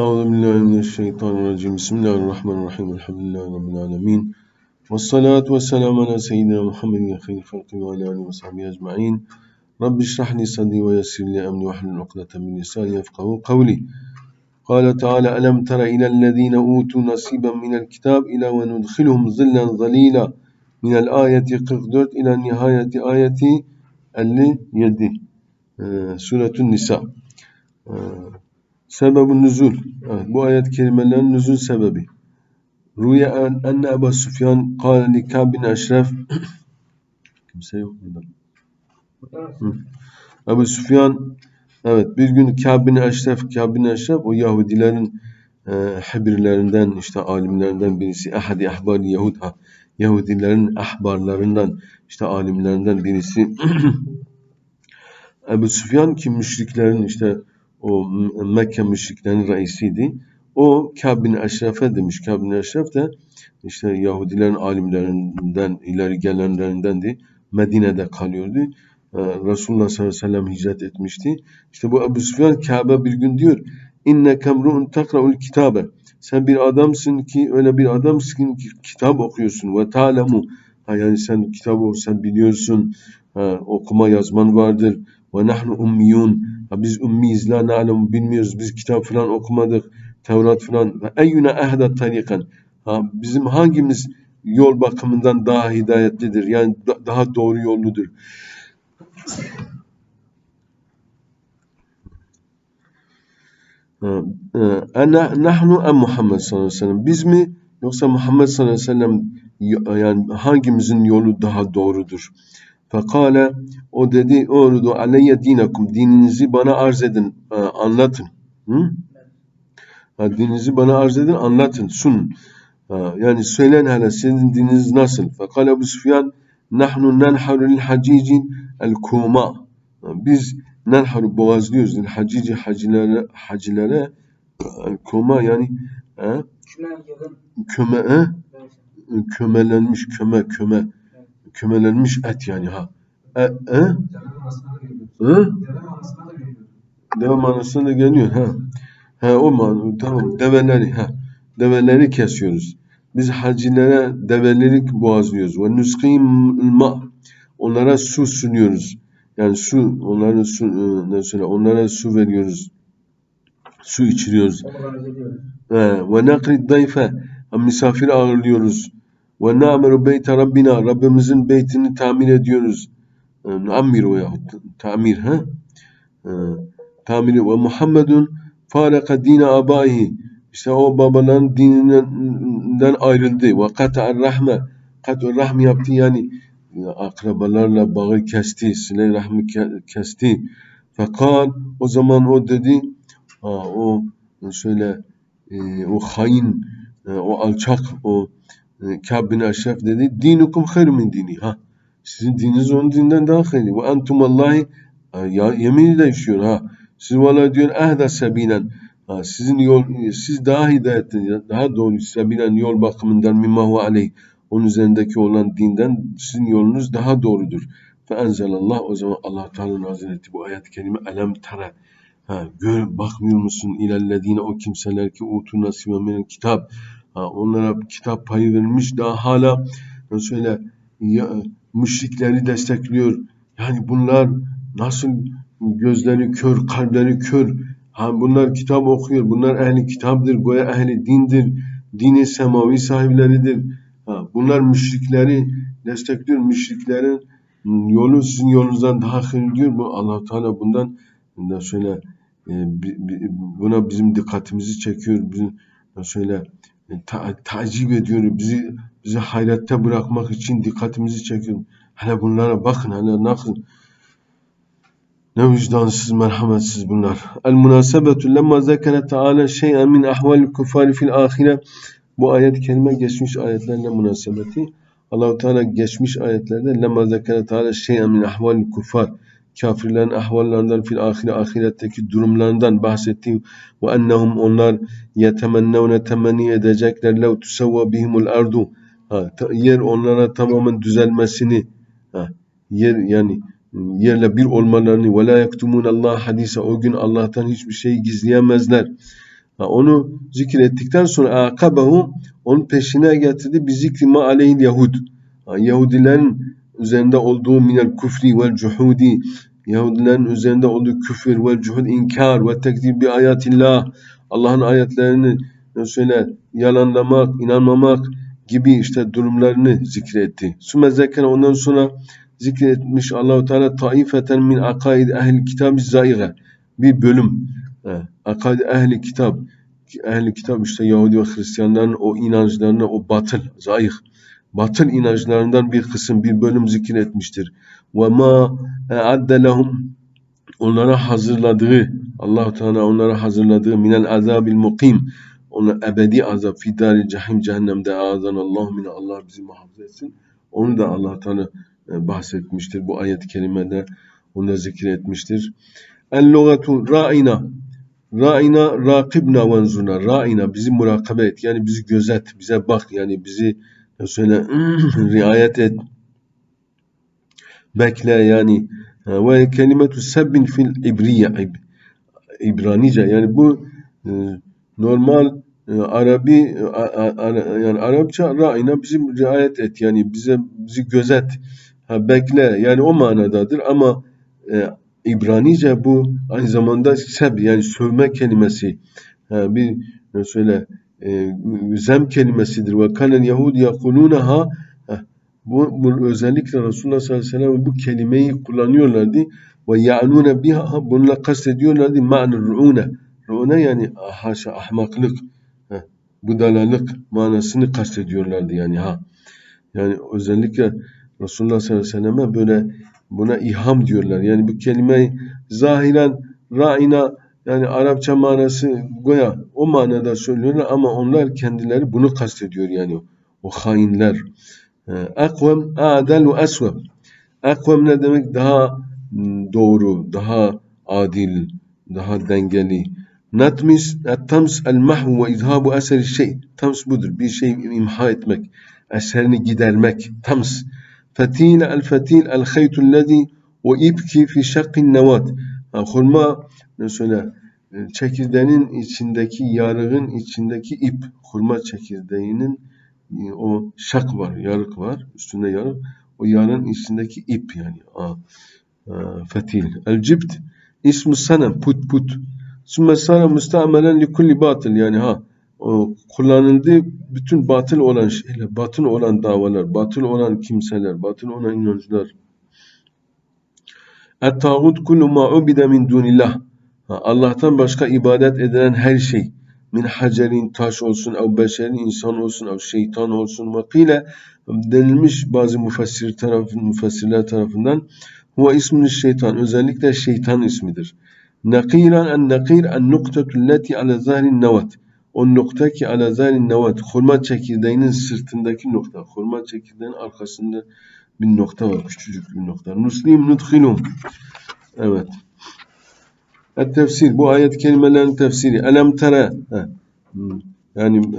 أعوذ بالله من الشيطان الرجيم. بسم الله الرحمن الرحيم. الحمد لله رب العالمين. والصلاة والسلام على سيدنا محمد خير الخلق وعلى آله وصحبه أجمعين. رب اشرح لي صدري ويسر لي أمري واحلل عقدة من لساني يفقه قولي. قال تعالى ألم تر إلى الذين أوتوا نصيبا من الكتاب إلى وندخلهم ظلا ظليلا من الآية 44 إلى نهاية آية 57 ee, Suretün Nisa ee, Sebebun nüzul. Evet, bu ayet kelimelerin nüzul sebebi. Rüya en, enne Ebu Süfyan kâle li Kâb bin Eşref. Kimse yok burada. Ebu Süfyan evet bir gün Kâb bin Eşref Kâb bin Eşref o Yahudilerin e, hebirlerinden işte alimlerinden birisi ahadi ahbari Yahud ha, Yahudilerin ahbarlarından işte alimlerinden birisi. Ebu Süfyan ki müşriklerin işte o Mekke müşriklerinin reisiydi. O Kâb bin Eşref'e demiş. Kâb bin Eşref de işte Yahudilerin alimlerinden, ileri gelenlerindendi. Medine'de kalıyordu. Ee, Resulullah sallallahu aleyhi ve sellem hicret etmişti. İşte bu Ebu Süfyan Kabe bir gün diyor İnne kemru'un takra'ul kitabe sen bir adamsın ki öyle bir adamsın ki kitap okuyorsun ve ta'lemu yani sen kitap sen biliyorsun ha, okuma yazman vardır ve nahnu ummiyun biz ummiyiz la na'lemu bilmiyoruz biz kitap falan okumadık Tevrat falan ve eyyüne ehda tarikan ha, bizim hangimiz yol bakımından daha hidayetlidir yani da- daha doğru yolludur Ha, e, Ana nahnu em Muhammed sallallahu aleyhi ve sellem. Biz mi yoksa Muhammed sallallahu aleyhi ve sellem yani hangimizin yolu daha doğrudur? Fekale o dedi orudu aleyye dinakum dininizi bana arz edin e, anlatın. Hı? Ha, dininizi bana arz edin anlatın sun. Ha, yani söylen hele sizin dininiz nasıl? Fekale Ebu Süfyan nahnu nenharu lil hacicin el kuma. Biz nenharu boğazlıyoruz lil hacici hacilere hacilere el kuma yani yılın köme he? kömelenmiş köme köme kömelenmiş et yani ha. E, e? Hı? Deve manasına da geliyor ha. Ha o man tamam develeri ha. Develeri kesiyoruz. Biz hacilere develeri boğazlıyoruz. Ve ma onlara su sunuyoruz. Yani su onlara su e, ne söyle onlara su veriyoruz. Su içiriyoruz. Ve nakrid dayfe misafir ağırlıyoruz. Ve na'meru beyte Rabbina Rabbimizin beytini tamir ediyoruz. Na'miru yahut tamir ha? E, Tamir ve Muhammedun faraka dine abaihi işte o babaların dininden ayrıldı. Ve kata'ar rahme kat'ur rahmi yaptı yani e, akrabalarla bağı kesti, sile rahmi ke- kesti. Fekal o zaman o dedi o şöyle e, o hain, e, o alçak, o e, Kâb bin Eşref dedi, dinukum hayr min dini. Ha, sizin dininiz onun dininden daha hayırlı. Ve entum Allahi, ha, ya, yemin de işiyor ha. Siz valla diyor ehda sebilen. Ha, sizin yol, siz daha hidayetli, daha doğru sebilen yol bakımından mimma huve aleyh. Onun üzerindeki olan dinden sizin yolunuz daha doğrudur. Fe enzelallah o zaman Allah Teala'nın Hazreti bu ayet-i kerime elem tara Ha, gör, bakmıyor musun ilellezine o kimseler ki utu nasibe minel kitap. Ha, onlara kitap payı verilmiş daha hala söyle ya, müşrikleri destekliyor. Yani bunlar nasıl gözleri kör, kalpleri kör. Ha, bunlar kitap okuyor. Bunlar ehli kitaptır. Goya ehli dindir. Dini semavi sahipleridir. Ha, bunlar müşrikleri destekliyor. Müşriklerin yolu sizin yolunuzdan daha hayırlı diyor. Bu allah Teala bundan da şöyle e, buna bizim dikkatimizi çekiyor. Bizim şöyle ta- tacip ediyor. Bizi bizi hayrette bırakmak için dikkatimizi çekiyor. Hele bunlara bakın hele nasıl ne vicdansız, merhametsiz bunlar. El münasebetu lemma zekere Teala şey'en min ahvalil kuffari fil ahire. Bu ayet kelime geçmiş ayetlerle münasebeti. Allahu Teala geçmiş ayetlerde lemma zekere Teala şey'en min ahvalil kuffar. Kafirlerin ahvallerinden fil ahire ahiretteki durumlarından bahsetti. Ve ennehum onlar yetemennevne temenni edecekler lev tusavva bihimul ardu. Ha, yer onlara tamamen düzelmesini ha, yer yani yerle bir olmalarını ve la yektumun Allah hadise o gün Allah'tan hiçbir şey gizleyemezler. Ha, onu zikrettikten sonra akabehu onun peşine getirdi bir zikri ma aleyhil Yahud. Ha, Yahudilerin üzerinde olduğu minel küfri vel cuhudi Yahudilerin üzerinde olduğu küfür ve cuhud inkar ve tekzib bi ayatillah Allah'ın ayetlerini söyle yalanlamak, inanmamak gibi işte durumlarını zikretti. Sümme zekere ondan sonra zikretmiş Allahu Teala taifeten min akaid ehli kitab zaiga bir bölüm. Akaid ehli kitap ehli kitap işte Yahudi ve Hristiyanların o inançlarına o batıl, zayıf, batıl inançlarından bir kısım, bir bölüm zikretmiştir. Ve ma lehum onlara hazırladığı Allah Teala onlara hazırladığı minel azabil mukim ona ebedi azap fidari cehim cehennemde azan Allah min Allah bizi muhafaza etsin. Onu da Allah Teala e, bahsetmiştir bu ayet-i. Onu da zikretmiştir. El lugatu ra'ina Ra'ina rakibna venzurna. Ra'ina bizi murakabe et. Yani bizi gözet, bize bak. Yani bizi söyle riayet et. Bekle yani. Ve kelimetu sebbin fil ibriye. İbranice. Yani bu e, normal e, Arabi yani Arapça ra'ina bizi riayet et. Yani bize bizi gözet. Ha, bekle. Yani o manadadır ama e, İbranice bu aynı zamanda seb yani sövme kelimesi ha, bir söyle e, zem kelimesidir. Ve kanel yahud yakulunaha bu, bu özellikle Resulullah sallallahu aleyhi ve sellem bu kelimeyi kullanıyorlardı. Ve ya'nune biha bununla kastediyorlardı. Ma'nı ru'une ru'une yani haşa ahmaklık ha, budalalık manasını kastediyorlardı yani ha. Yani özellikle Resulullah sallallahu aleyhi ve selleme böyle Buna iham diyorlar. Yani bu kelimeyi zahiren ra'ina yani Arapça manası goya o manada söylüyorlar ama onlar kendileri bunu kastediyor yani o hainler. Akvem adel ve asveb. Akvem ne demek? Daha doğru, daha adil, daha dengeli. Natmis, tams el mahvu ve izhabu eseri şey. Tams budur. Bir şey imha etmek, eserini gidermek. Tams. Fetil el fetil el khaytul lezi o ipki fi şakkin nevat. Hurma mesela e, çekirdeğinin içindeki yarığın içindeki ip. Hurma çekirdeğinin e, o şak var, yarık var. Üstünde yarık. O yarın içindeki ip yani. Fetil. El cibt ismi sana put put. Sümme sana müstamelen li kulli batıl yani ha o kullanıldığı bütün batıl olan şeyler, batıl olan davalar, batıl olan kimseler, batıl olan inancılar. Et-tağut kullu ma ubide min dunillah. Allah'tan başka ibadet edilen her şey. Min hacerin taş olsun, ev beşerin insan olsun, ev şeytan olsun. Vakile denilmiş bazı müfessir tarafın, müfessirler tarafından. Huve ismin şeytan. Özellikle şeytan ismidir. Nakiran en nakir en nuktetu leti ala zahrin nevat o nokta ki ala zalin nevat hurma çekirdeğinin sırtındaki nokta. Hurma çekirdeğinin arkasında bir nokta var. Küçücük bir nokta. Nuslim nudkhilum. Evet. Et tefsir. Bu ayet kelimelerin tefsiri. Elem tere. Hmm. Yani,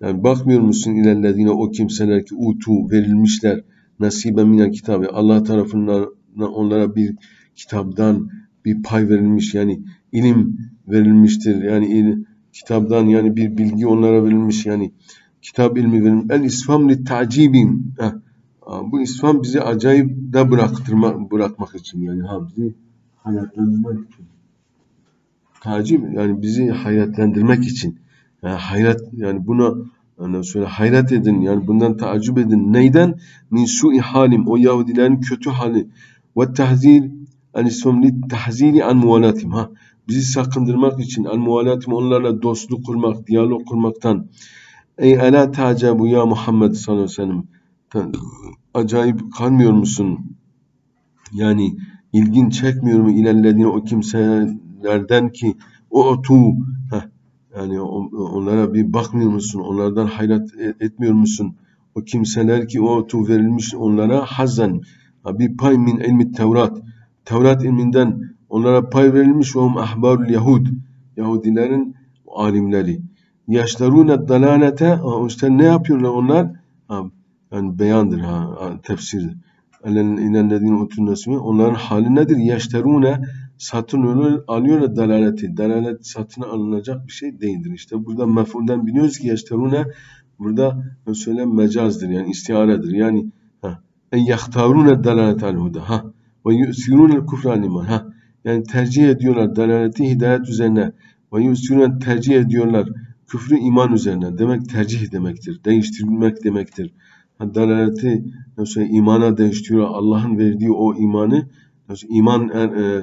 yani bakmıyor musun ilerlediğine o kimseler ki utu verilmişler nasibe minel kitabı. Allah tarafından onlara bir kitaptan bir pay verilmiş. Yani ilim verilmiştir. Yani ilim, kitaptan yani bir bilgi onlara verilmiş yani kitap ilmi verilmiş. El isfam li ta'cibin. Bu isfam bizi acayip de bıraktırma, bırakmak için yani ha bizi hayatlandırmak için. Tacib yani bizi hayatlandırmak için. Yani hayat yani buna yani şöyle hayret edin yani bundan taaccüp edin. Neyden? Min su'i halim o Yahudilerin kötü hali ve tahzir en isfam li tahziri an muvalatim. Ha bizi sakındırmak için el mualatim onlarla dostluk kurmak, diyalog kurmaktan. Ey ela tacabu ya Muhammed sallallahu aleyhi ve sellem. Acayip kalmıyor musun? Yani ilgin çekmiyor mu ilerlediğine o kimselerden ki o heh, yani onlara bir bakmıyor musun? Onlardan hayrat e, etmiyor musun? O kimseler ki o otu verilmiş onlara hazan bir pay min ilmi Tevrat. Tevrat ilminden Onlara pay verilmiş ve ahbarul Yahud. Yahudilerin alimleri. Yaşlarune dalalete işte ne yapıyorlar onlar? Yani beyandır ha, ha tefsir. İnellezine utun nasmi. Onların hali nedir? Yaşlarune satın alıyor- alıyorlar dalaleti. Dalalet satın alınacak bir şey değildir. İşte burada mefhumdan biliyoruz ki yeşterune burada mesela mecazdır yani istiaredir. Yani ha en yahtarune dalalet al huda ha ve yusirune kufra al ha yani tercih ediyorlar dalaleti hidayet üzerine ve yusirune tercih ediyorlar küfrü iman üzerine. Demek tercih demektir. Değiştirmek demektir. Dalaleti imana değiştiriyor. Allah'ın verdiği o imanı iman e, e,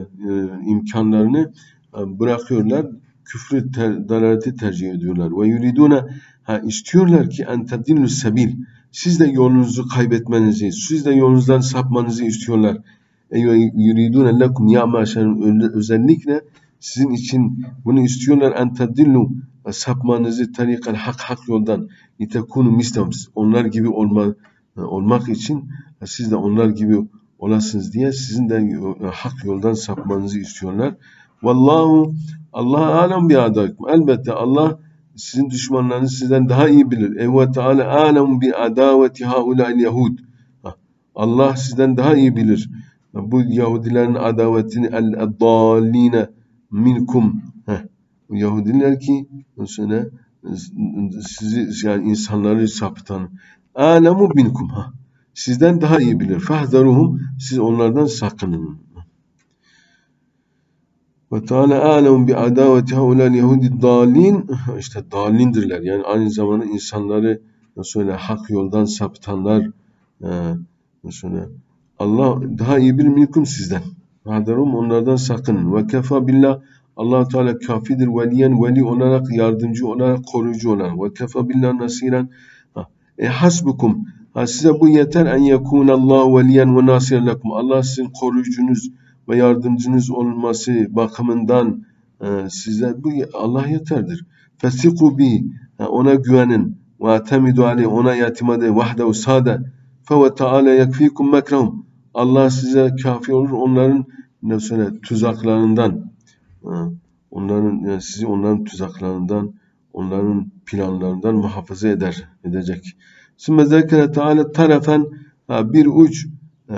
imkanlarını e, bırakıyorlar. Küfrü ter, dalaleti tercih ediyorlar. Ve yuridune ha istiyorlar ki en tedillu sebil. Siz de yolunuzu kaybetmenizi, siz de yolunuzdan sapmanızı istiyorlar. Yuridune lekum ya maşer özellikle sizin için bunu istiyorlar en tedillu sapmanızı tarikal hak hak yoldan litekunu mislem onlar gibi olma, olmak için siz de onlar gibi olasınız diye sizin de hak yoldan sapmanızı istiyorlar. Vallahu Allah alem bi adaikum. Elbette Allah sizin düşmanlarınızı sizden daha iyi bilir. E ve Teala alem bi adaveti haula'il yahud. Allah sizden daha iyi bilir. Bu Yahudilerin adavetini el-dalline minkum. Yahudiler ki mesela sizi yani insanları sapıtan alemu minkum ha. Sizden daha iyi bilir. Fahzaruhum siz onlardan sakının. Ve Teala alemu bi adaveti haulal yahudi dalin işte dalindirler. Yani aynı zamanda insanları mesela hak yoldan sapıtanlar e, mesela Allah daha iyi bilir minkum sizden. Fahzaruhum onlardan sakının. Ve kefa billah allah Teala kafidir veliyen veli olarak yardımcı olarak koruyucu olan ve kefa billah nasiren e hasbukum. Ha, size bu yeter en yekun Allah veliyen ve nasiren lekum. Allah sizin koruyucunuz ve yardımcınız olması bakımından e, size bu Allah yeterdir. Fesiku bi ona güvenin. Ve atemidu aleyh ona yatimade vahdehu sade. Fe ve teala yekfikum mekrahum. Allah size kafi olur onların ne söyle tuzaklarından onların yani sizi onların tuzaklarından, onların planlarından muhafaza eder, edecek. Sümme zekere Teala tarafen bir uç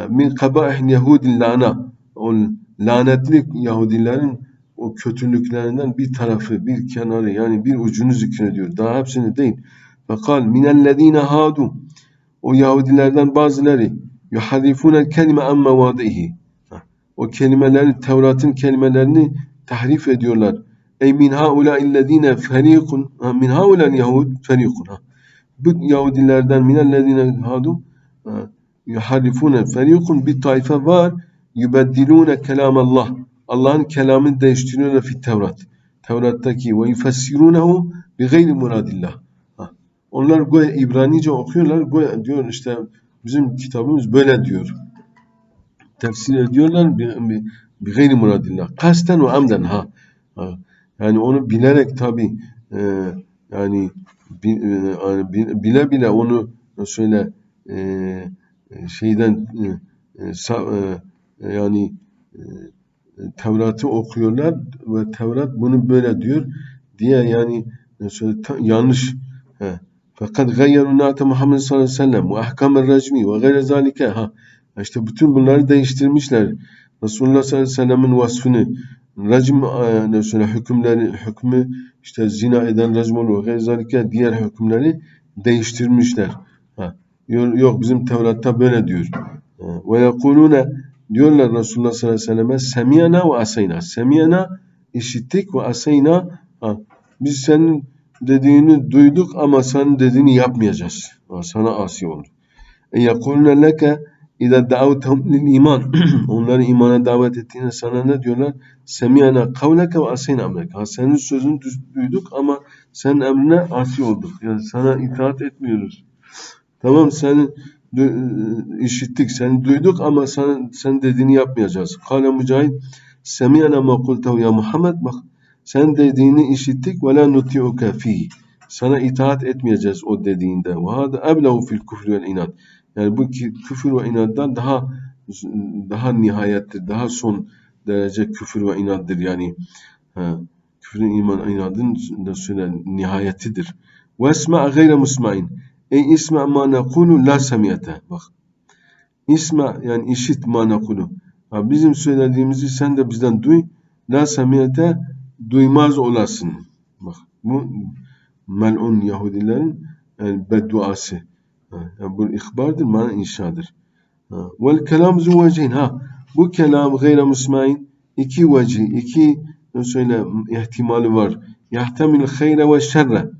min kaba'ih yehudin lana o lanetli Yahudilerin o kötülüklerinden bir tarafı, bir kenarı yani bir ucunu zikrediyor. Daha hepsini değil. Fakal minellezine hadu o Yahudilerden bazıları yuharrifune kelime an mevadihi o kelimeleri Tevrat'ın kelimelerini tahrif ediyorlar. Ey min haula illezine ferikun min haula yahud ferikun. Bu Yahudilerden minellezine hadu yuharrifune ferikun bir tayfa var yubeddilune kelam Allah. Allah'ın kelamını değiştiriyorlar fi Tevrat. Tevrat'taki ve yufessirunehu bi gayri muradillah. Onlar goya İbranice okuyorlar. Goya diyor işte bizim kitabımız böyle diyor. Tefsir ediyorlar. Bir, bir, bi gayri muradillah. Kasten ve amden ha. Yani onu bilerek tabi e, yani bi, e, bile bile onu söyle e, şeyden e, sa, e, yani e, Tevrat'ı okuyorlar ve Tevrat bunu böyle diyor diye yani söyle, ta, yanlış he. fakat gayyeru nate Muhammed sallallahu aleyhi ve sellem ve ahkamel ve gayre zalike ha işte bütün bunları değiştirmişler Resulullah sallallahu aleyhi ve sellem'in vasfını racim mesela hükümleri hükmü işte zina eden racim olur ve diğer hükümleri değiştirmişler. Ha. Yok bizim Tevrat'ta böyle diyor. Ve yekulune diyorlar Resulullah sallallahu aleyhi ve selleme semiyana ve asayna. Semiyana işittik ve asayna ha. biz senin dediğini duyduk ama senin dediğini yapmayacağız. Ha, sana asi olduk. E yekulune leke İza da'avtehum lil iman. Onları imana davet ettiğinde sana ne diyorlar? Semiyana kavleke ve asayna emrek. Ha senin sözünü duyduk ama senin emrine asi olduk. Yani sana itaat etmiyoruz. Tamam seni işittik, seni duyduk ama sen, sen dediğini yapmayacağız. Kale Mücahit Semiyana ma kultehu ya Muhammed bak sen dediğini işittik ve la nuti'uke fihi. Sana itaat etmeyeceğiz o dediğinde. Ve hada eblehu fil küfrü vel inat. Yani bu küfür ve inattan daha daha nihayettir, daha son derece küfür ve inattır yani. Ha, küfrün iman inadın da söyle nihayetidir. Ve esma gayre musma'in. Ey isma ma nekulu la semiyete. Bak. İsma yani işit ma nekulu. Bizim söylediğimizi sen de bizden duy. La semiyete duymaz olasın. Bak bu melun Yahudilerin yani bedduası. Bu ihbardır, mana inşadır. Vel kelam zu. Ha, bu kelam gayre musmain iki vecih, iki söyle ihtimali var. Yahtemil hayre ve şerre.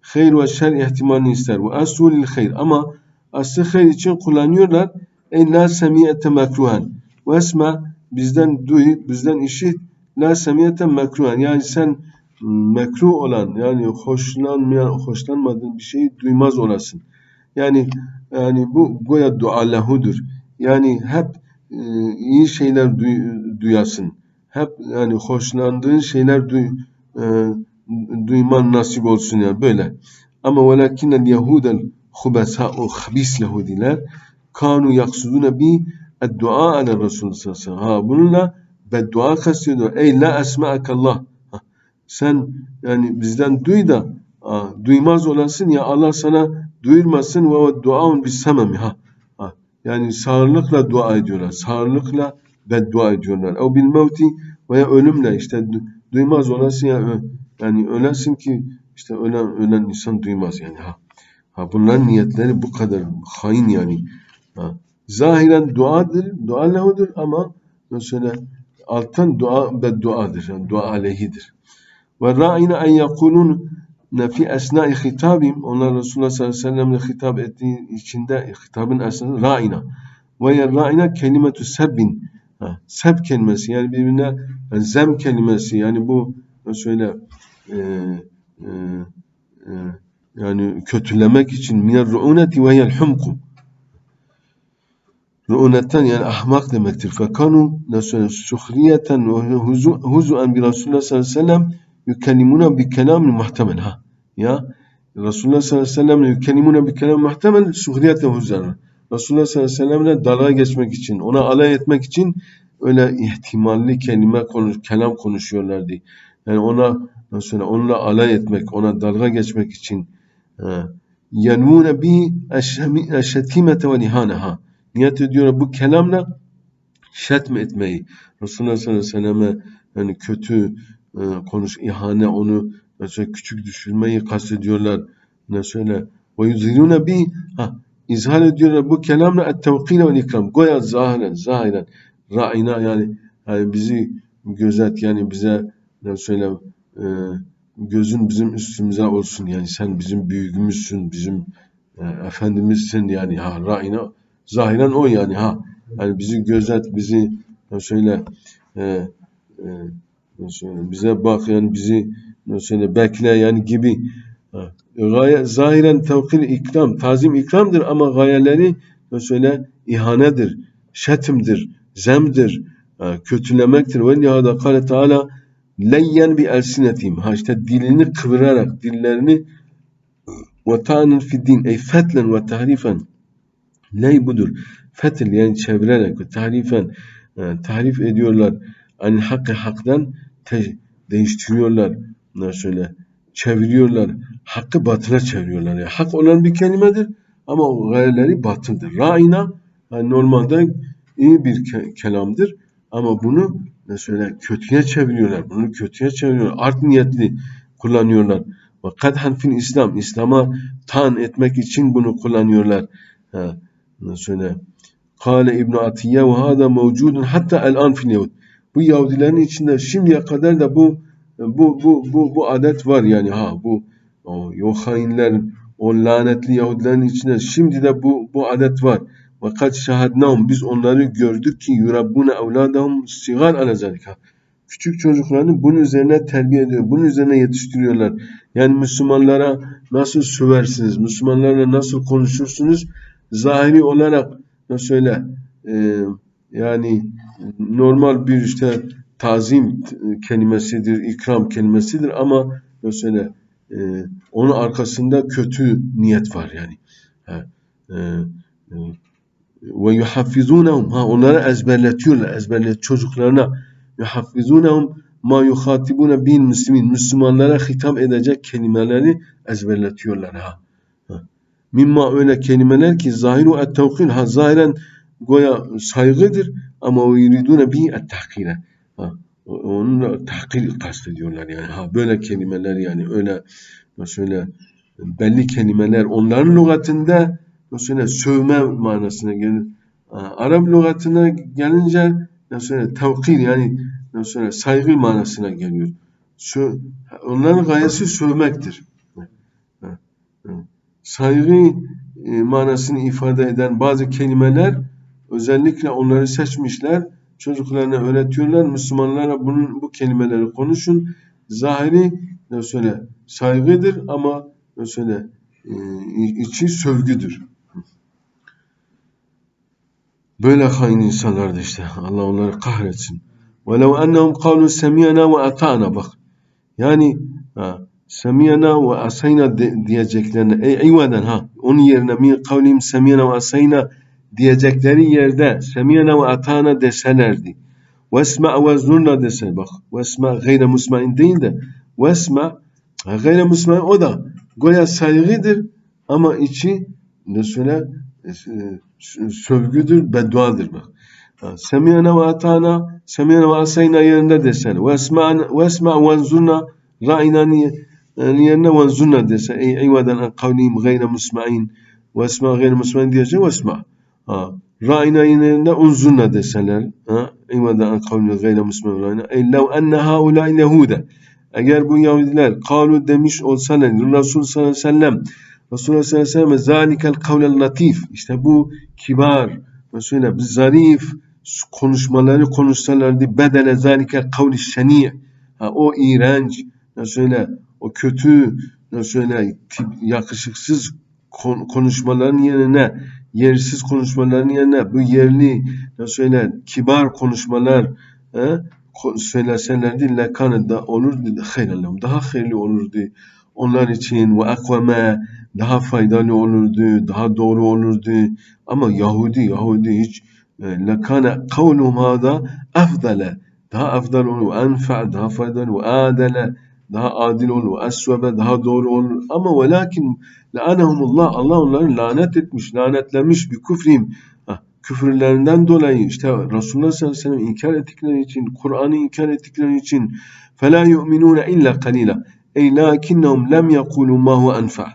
Hayr ve şer ihtimalini ister. Ve asulil hayr. Ama aslı hayr için kullanıyorlar. Ey la semiyete mekruhen. Ve esma bizden duy, bizden işit. La semiyete mekruhen. Yani sen mekruh olan yani hoşlanmayan, hoşlanmadığın bir şeyi duymaz olasın. Yani yani bu goya dua lehudur. Yani hep e, iyi şeyler duy- duyasın. Hep yani hoşlandığın şeyler duy, e, duyman nasip olsun ya böyle. Ama velakinnel yehudel hubesa o habis Yahudiler kanu yaksudune bi dua ala Resulü sallallahu aleyhi ve. Ha bununla beddua kastediyor. Ey la esma'akallah. Sen yani bizden duy da duymaz olasın ya Allah sana duyurmasın ve duaun bis samemi. Ha, ha. Yani sağırlıkla dua ediyorlar. Sağırlıkla beddua ediyorlar. O bil mevti veya ölümle işte du- duymaz olasın ya ö- yani ölesin ki işte ölen ölen insan duymaz yani ha. Ha bunların niyetleri bu kadar hain yani. Ha. Zahiren duadır, dua lehudur ama mesela alttan dua bedduadır. Yani dua aleyhidir. Ve ra'ina en yekulun fi esnai hitabim onlar Resulullah sallallahu aleyhi ve sellem'le hitap ettiği içinde hitabın esnasında ra'ina. Ve ya ra'ina kelimetü sebbin. Ha, seb kelimesi yani birbirine yani zem kelimesi yani bu söyle e, e, e, yani kötülemek için minel ru'uneti ve yel humku. Ru'unetten yani ahmak demektir. Fekanu nasıl suhriyeten ve huzu huzu'en bi Resulullah sallallahu aleyhi ve sellem yukellimuna bi kelamin muhtemel ha. Ya Resulullah sallallahu aleyhi ve sellem yukellimuna bi kelamin muhtemel suhriyeten huzu'en. Resulullah sallallahu aleyhi ve sellemle dalga geçmek için, ona alay etmek için öyle ihtimalli kelime konuş, kelam konuşuyorlardı. Yani ona mesela onunla alay etmek, ona dalga geçmek için yenmune bi eşşetimete ve nihaneha. Niyet ediyor bu kelamla şetm etmeyi. Resulullah sallallahu aleyhi ve selleme yani kötü e, konuş, ihane onu mesela küçük düşürmeyi kastediyorlar. Ne söyle? Ve yuzilune bi ha izhar ediyorlar bu kelamla et-tevkile ve ikram. Goya zahiren, zahiren ra'ina yani, yani bizi gözet yani bize ne söyle e, gözün bizim üstümüze olsun yani sen bizim büyüğümüzsün, bizim e, efendimizsin yani ha ra'ina zahiren o yani ha yani bizi gözet, bizi ne söyle e, e, bize bak bizi ne söyle bekle yani gibi. Gaye, zahiren tevkil ikram, tazim ikramdır ama gayeleri ne söyle ihanedir, şetimdir, zemdir, kötülemektir. Ve nihada kâle Teala leyyen bi elsinetim. Ha işte dilini kıvırarak, dillerini ve ta'nın fi din ey fetlen ve tahrifen ley budur. Fetil yani çevirerek ve tahrifen tahrif ediyorlar. Hani hakkı haktan te- değiştiriyorlar. Ne söyle çeviriyorlar. Hakkı batıla çeviriyorlar. Yani hak olan bir kelimedir ama o gayeleri batıldır. Ra'ina yani normalde iyi bir ke- kelamdır ama bunu ne söyle kötüye çeviriyorlar. Bunu kötüye çeviriyorlar. Art niyetli kullanıyorlar. Ve kadhan fil İslam. İslam'a tan etmek için bunu kullanıyorlar. Ha, ne söyle. Kale İbn Atiye ve hada mevcudun hatta el-an fil Yahud. Bu Yahudilerin içinde şimdiye kadar da bu bu bu bu bu adet var yani ha bu o, o hainlerin o lanetli Yahudilerin içinde şimdi de bu bu adet var. Ve kad şahadnahum biz onları gördük ki yurabbuna evladahum sigar ala zalika. Küçük çocuklarını bunun üzerine terbiye ediyor. Bunun üzerine yetiştiriyorlar. Yani Müslümanlara nasıl söversiniz? Müslümanlarla nasıl konuşursunuz? Zahiri olarak nasıl söyle e, yani normal bir işte tazim kelimesidir, ikram kelimesidir ama mesela e, onun arkasında kötü niyet var yani. Ha, e, e, ve yuhaffizunhum ha onları ezberletiyorlar, ezberlet çocuklarına yuhaffizunhum ma yuhatibuna bin müslimin Müslümanlara hitap edecek kelimeleri ezberletiyorlar ha. ha. Mimma öyle kelimeler ki zahiru et tevkil ha zahiren goya saygıdır ama o yuridune bi et-tahkire. Ha, onunla tahkir kastediyorlar yani. Ha, böyle kelimeler yani öyle mesela belli kelimeler onların lügatında mesela sövme manasına gelir. Arap lügatına gelince mesela tevkir yani mesela saygı manasına geliyor. Sö onların gayesi sövmektir. Saygı manasını ifade eden bazı kelimeler özellikle onları seçmişler. Çocuklarına öğretiyorlar. Müslümanlara bunun, bu kelimeleri konuşun. Zahiri mesela saygıdır ama mesela e, içi sövgüdür. Böyle hain insanlardı işte. Allah onları kahretsin. وَلَوْ أَنَّهُمْ قَالُوا سَمِيَنَا وَأَطَعْنَا Bak. Yani ha, semiyana ve asayna diyeceklerine ey eyvaden ha onun yerine mi kavlim semiyana ve asayna diyecekleri yerde semiyana ve atana deselerdi. Vesma ve zurna dese bak. Vesma gayre musmain değil de vesma gayre musmain o da goya saygıdır ama içi ne söyle e, sövgüdür, bedduadır bak. Semiyana ve atana, semiyana ve asayna yerinde desen. Vesma ve zurna ra'ina yerine venzurna dese. Ey eyvadan an kavlihim gayre musma'in. Vesma gayre musma'in diyecek vesma. Ha. Ra'ina yerine unzurna deseler. Ha. Eyvadan an kavlihim gayre musma'in ra'ina. Ey lev enne haulâ lehude. Eğer bu Yahudiler kalu demiş olsalar Resul sallallahu aleyhi ve sellem Resulullah sallallahu aleyhi ve sellem zalikel kavlel latif işte bu kibar mesela zarif konuşmaları konuşsalardı bedele zalikel kavli şeni o iğrenç mesela o kötü şöyle yakışıksız konuşmaların yerine yersiz konuşmaların yerine bu yerli şöyle kibar konuşmalar he, söyleselerdi lekane da olurdu hayırlı daha hayırlı olurdu. Onlar için ve akvame daha faydalı olurdu daha doğru olurdu. Ama Yahudi Yahudi hiç e, lekane kavlum hada afdale daha afdal olur enfa daha faydalı ve adele daha adil olur, esvebe daha doğru olur. Ama ve lakin lanehumullah Allah onları lanet etmiş, lanetlemiş bir küfriyim. Küfürlerinden dolayı işte Resulullah sallallahu aleyhi ve sellem inkar ettikleri için, Kur'an'ı inkar ettikleri için فَلَا يُؤْمِنُونَ illa قَلِيلًا Ey lakinnehum lem yekulu ma huve enfa.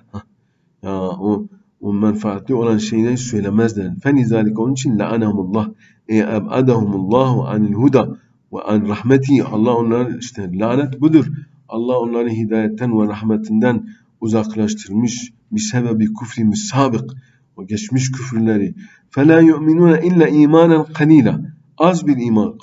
Ya o, o menfaatli olan şeyleri söylemezler. Fenizalik onun için la'anehumullah. Ey eb'adehumullahu anil huda ve an rahmeti. Allah onları işte lanet budur. Allah onları hidayetten ve rahmetinden uzaklaştırmış bir sebebi küfri sabık o geçmiş küfürleri فَلَا يُؤْمِنُونَ illa imanen qalila az bir iman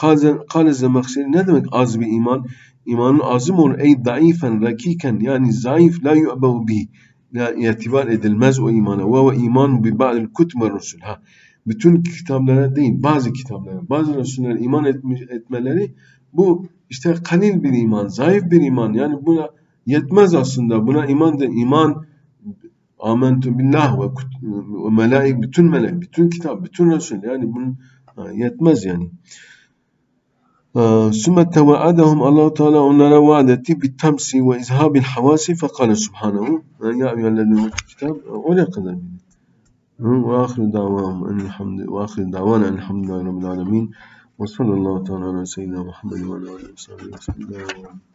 kale zemekseri ne demek az bir iman imanın azım olur ey daifen rakiken yani zayıf la yu'behu bi la itibar edilmez o imana ve ve iman bi ba'dil kutme rusul ha bütün kitaplara değil bazı kitaplara bazı resullerin iman etmiş, etmeleri bu işte kanil bir iman, zayıf bir iman. Yani buna yetmez aslında. Buna iman de iman amentu billah ve, melaik, bütün melek, bütün kitap, bütün resul. Yani bunun yetmez yani. Sümme tevaadahum Allah Teala onlara vaat etti bir tamsi ve izhabil havasi fekale subhanahu ya eyyühellezine kitap oraya kadar ve ahiru davahum enilhamdü ve ahiru davana enilhamdülillahi rabbil alemin وصلى الله تعالى على سيدنا محمد وعلى آله وصحبه وسلم.